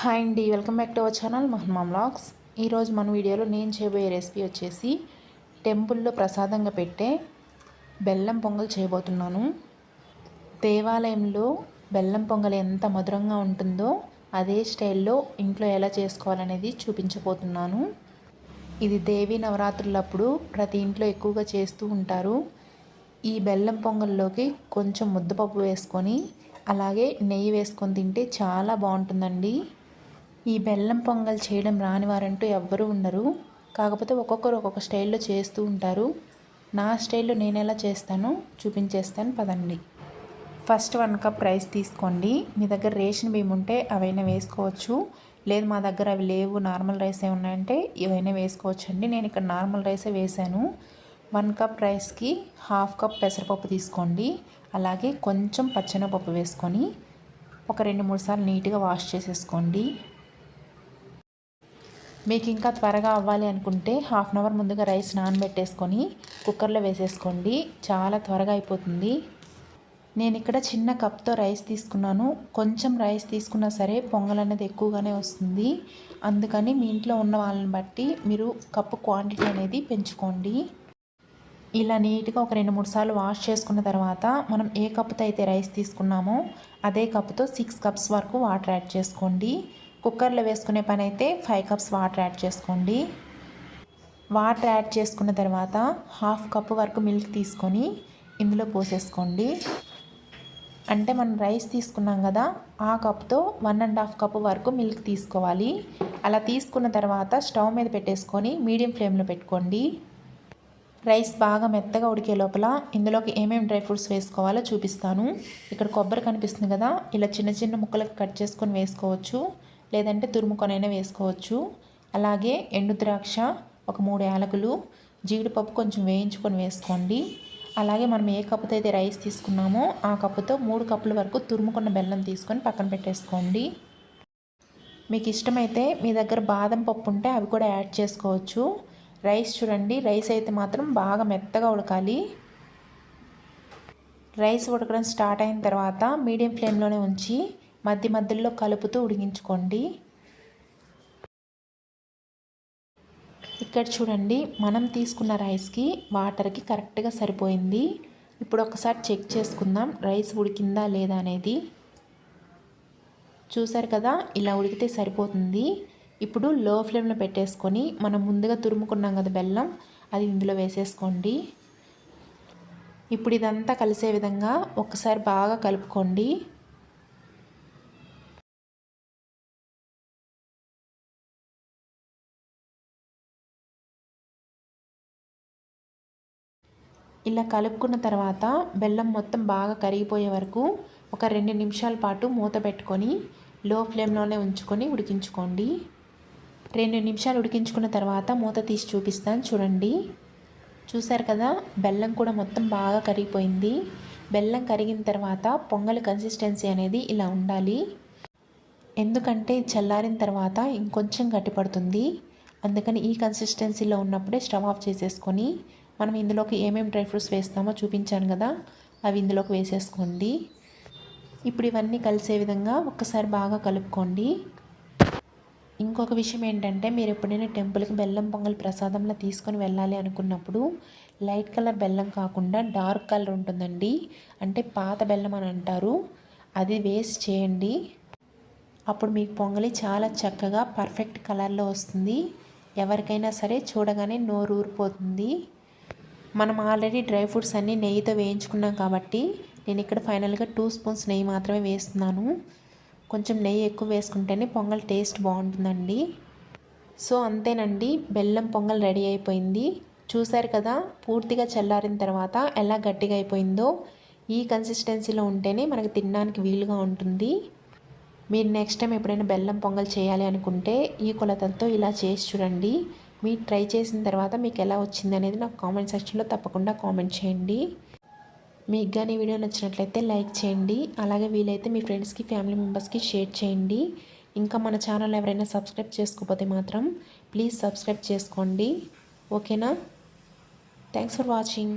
Hi అండి welcome back to our channel మహన్మా blogs ఈరోజు మన వీడియోలో నేను చేయబోయే రెసిపీ వచ్చేసి టెంపుల్లో ప్రసాదంగా పెట్టే బెల్లం పొంగల్ చేయబోతున్నాను. దేవాలయంలో బెల్లం పొంగల్ ఎంత మధురంగా ఉంటుందో అదే స్టైల్లో ఇంట్లో ఎలా చేసుకోవాలనేది చూపించబోతున్నాను. ఇది దేవీ నవరాత్రులప్పుడు ప్రతి ఇంట్లో ఎక్కువగా చేస్తూ ఉంటారు. ఈ బెల్లం పొంగల్లోకి కొంచెం ముద్దపప్పు వేసుకొని అలాగే నెయ్యి వేసుకొని తింటే చాలా బాగుంటుందండి. ఈ బెల్లం పొంగల్ చేయడం రాని వారంటూ ఎవ్వరూ ఉండరు. కాకపోతే ఒక్కొక్కరు ఒక్కొక్క స్టైల్లో చేస్తూ ఉంటారు. నా స్టైల్లో నేను ఎలా చేస్తానో చూపించేస్తాను పదండి. ఫస్ట్ వన్ కప్ రైస్ తీసుకోండి. మీ దగ్గర రేషన్ బియ్యం ఉంటే అవైనా వేసుకోవచ్చు. లేదు మా దగ్గర అవి లేవు నార్మల్ రైస్ ఉన్నాయంటే ఇవైనా వేసుకోవచ్చు అండి నేను ఇక్కడ నార్మల్ రైసే వేసాను వన్ కప్ రైస్కి హాఫ్ కప్ పెసరపప్పు తీసుకోండి. అలాగే కొంచెం పచ్చనపప్పు వేసుకొని ఒక రెండు మూడు సార్లు నీట్గా వాష్ చేసేసుకోండి. మీకు ఇంకా త్వరగా అవ్వాలి అనుకుంటే హాఫ్ అన్ అవర్ ముందుగా రైస్ నానబెట్టేసుకొని కుక్కర్లో వేసేసుకోండి. చాలా త్వరగా అయిపోతుంది. నేను ఇక్కడ చిన్న కప్తో రైస్ తీసుకున్నాను. కొంచెం రైస్ తీసుకున్నా సరే పొంగల్ అనేది ఎక్కువగానే వస్తుంది. అందుకని మీ ఇంట్లో ఉన్న వాళ్ళని బట్టి మీరు కప్పు క్వాంటిటీ అనేది పెంచుకోండి. ఇలా నీట్గా ఒక రెండు మూడు సార్లు వాష్ చేసుకున్న తర్వాత మనం ఏ కప్పుతో అయితే రైస్ తీసుకున్నామో అదే కప్పుతో సిక్స్ కప్స్ వరకు వాటర్ యాడ్ చేసుకోండి. కుక్కర్లో వేసుకునే పని అయితే ఫైవ్ కప్స్ వాటర్ యాడ్ చేసుకోండి. వాటర్ యాడ్ చేసుకున్న తర్వాత హాఫ్ కప్ వరకు మిల్క్ తీసుకొని ఇందులో పోసేసుకోండి. అంటే మనం రైస్ తీసుకున్నాం కదా ఆ కప్తో వన్ అండ్ హాఫ్ కప్ వరకు మిల్క్ తీసుకోవాలి. అలా తీసుకున్న తర్వాత స్టవ్ మీద పెట్టేసుకొని మీడియం ఫ్లేమ్లో పెట్టుకోండి. రైస్ బాగా మెత్తగా ఉడికే లోపల ఇందులోకి ఏమేమి డ్రై ఫ్రూట్స్ వేసుకోవాలో చూపిస్తాను. ఇక్కడ కొబ్బరి కనిపిస్తుంది కదా ఇలా చిన్న చిన్న ముక్కలకు కట్ చేసుకొని వేసుకోవచ్చు. లేదంటే తురుముకొనైనా వేసుకోవచ్చు. అలాగే ఎండు ద్రాక్ష ఒక మూడు యాలకులు జీడిపప్పు కొంచెం వేయించుకొని వేసుకోండి. అలాగే మనం ఏ కప్పుతో అయితే రైస్ తీసుకున్నామో ఆ కప్పుతో మూడు కప్పుల వరకు తురుముకున్న బెల్లం తీసుకొని పక్కన పెట్టేసుకోండి. మీకు ఇష్టమైతే మీ దగ్గర బాదం పప్పు ఉంటే అవి కూడా యాడ్ చేసుకోవచ్చు. రైస్ చూడండి రైస్ అయితే మాత్రం బాగా మెత్తగా ఉడకాలి. రైస్ ఉడకడం స్టార్ట్ అయిన తర్వాత మీడియం ఫ్లేమ్లోనే ఉంచి మధ్య మధ్యలో కలుపుతూ ఉడికించుకోండి. ఇక్కడ చూడండి మనం తీసుకున్న రైస్కి వాటర్కి కరెక్ట్గా సరిపోయింది. ఇప్పుడు ఒకసారి చెక్ చేసుకుందాం రైస్ ఉడికిందా లేదా అనేది. చూసారు కదా ఇలా ఉడికితే సరిపోతుంది. ఇప్పుడు లో ఫ్లేమ్లో పెట్టేసుకొని మనం ముందుగా తురుముకున్నాం కదా బెల్లం అది ఇందులో వేసేసుకోండి. ఇప్పుడు ఇదంతా కలిసే విధంగా ఒకసారి బాగా కలుపుకోండి. ఇలా కలుపుకున్న తర్వాత బెల్లం మొత్తం బాగా కరిగిపోయే వరకు ఒక రెండు నిమిషాల పాటు మూత పెట్టుకొని లో ఫ్లేమ్లోనే ఉంచుకొని ఉడికించుకోండి. రెండు నిమిషాలు ఉడికించుకున్న తర్వాత మూత తీసి చూపిస్తాను చూడండి. చూసారు కదా బెల్లం కూడా మొత్తం బాగా కరిగిపోయింది. బెల్లం కరిగిన తర్వాత పొంగల్ కన్సిస్టెన్సీ అనేది ఇలా ఉండాలి. ఎందుకంటే చల్లారిన తర్వాత ఇంకొంచెం గట్టిపడుతుంది. అందుకని ఈ కన్సిస్టెన్సీలో ఉన్నప్పుడే స్టవ్ ఆఫ్ చేసేసుకొని మనం ఇందులోకి ఏమేమి డ్రై ఫ్రూట్స్ వేస్తామో చూపించాను కదా అవి ఇందులోకి వేసేసుకోండి. ఇప్పుడు ఇవన్నీ కలిసే విధంగా ఒక్కసారి బాగా కలుపుకోండి. ఇంకొక విషయం ఏంటంటే మీరు ఎప్పుడైనా టెంపుల్కి బెల్లం పొంగల్ ప్రసాదంలో తీసుకొని వెళ్ళాలి అనుకున్నప్పుడు లైట్ కలర్ బెల్లం కాకుండా డార్క్ కలర్ ఉంటుందండి. అంటే పాత బెల్లం అని అంటారు. అది వేస్ట్ చేయండి. అప్పుడు మీకు పొంగలి చాలా చక్కగా పర్ఫెక్ట్ కలర్లో వస్తుంది. ఎవరికైనా సరే చూడగానే నోరు ఊరిపోతుంది. మనం ఆల్రెడీ డ్రై ఫ్రూట్స్ అన్నీ నెయ్యితో వేయించుకున్నాం కాబట్టి నేను ఇక్కడ ఫైనల్గా టూ స్పూన్స్ నెయ్యి మాత్రమే వేస్తున్నాను. కొంచెం నెయ్యి ఎక్కువ వేసుకుంటేనే పొంగల్ టేస్ట్ బాగుంటుందండి. సో అంతేనండి బెల్లం పొంగల్ రెడీ అయిపోయింది. చూశారు కదా పూర్తిగా చల్లారిన తర్వాత ఎలా గట్టిగా అయిపోయిందో ఈ కన్సిస్టెన్సీలో ఉంటేనే మనకు తినడానికి వీలుగా ఉంటుంది. మీరు నెక్స్ట్ టైం ఎప్పుడైనా బెల్లం పొంగల్ చేయాలి అనుకుంటే ఈ కొలతలతో ఇలా చేసి చూడండి. మీరు ట్రై చేసిన తర్వాత మీకు ఎలా వచ్చింది అనేది నాకు కామెంట్ సెక్షన్లో తప్పకుండా కామెంట్ చేయండి. మీకు కానీ వీడియో నచ్చినట్లయితే లైక్ చేయండి. అలాగే వీలైతే మీ ఫ్రెండ్స్కి ఫ్యామిలీ మెంబర్స్కి షేర్ చేయండి. ఇంకా మన ఛానల్ ఎవరైనా సబ్స్క్రైబ్ చేసుకోకపోతే మాత్రం ప్లీజ్ సబ్స్క్రైబ్ చేసుకోండి. ఓకేనా థ్యాంక్స్ ఫర్ వాచింగ్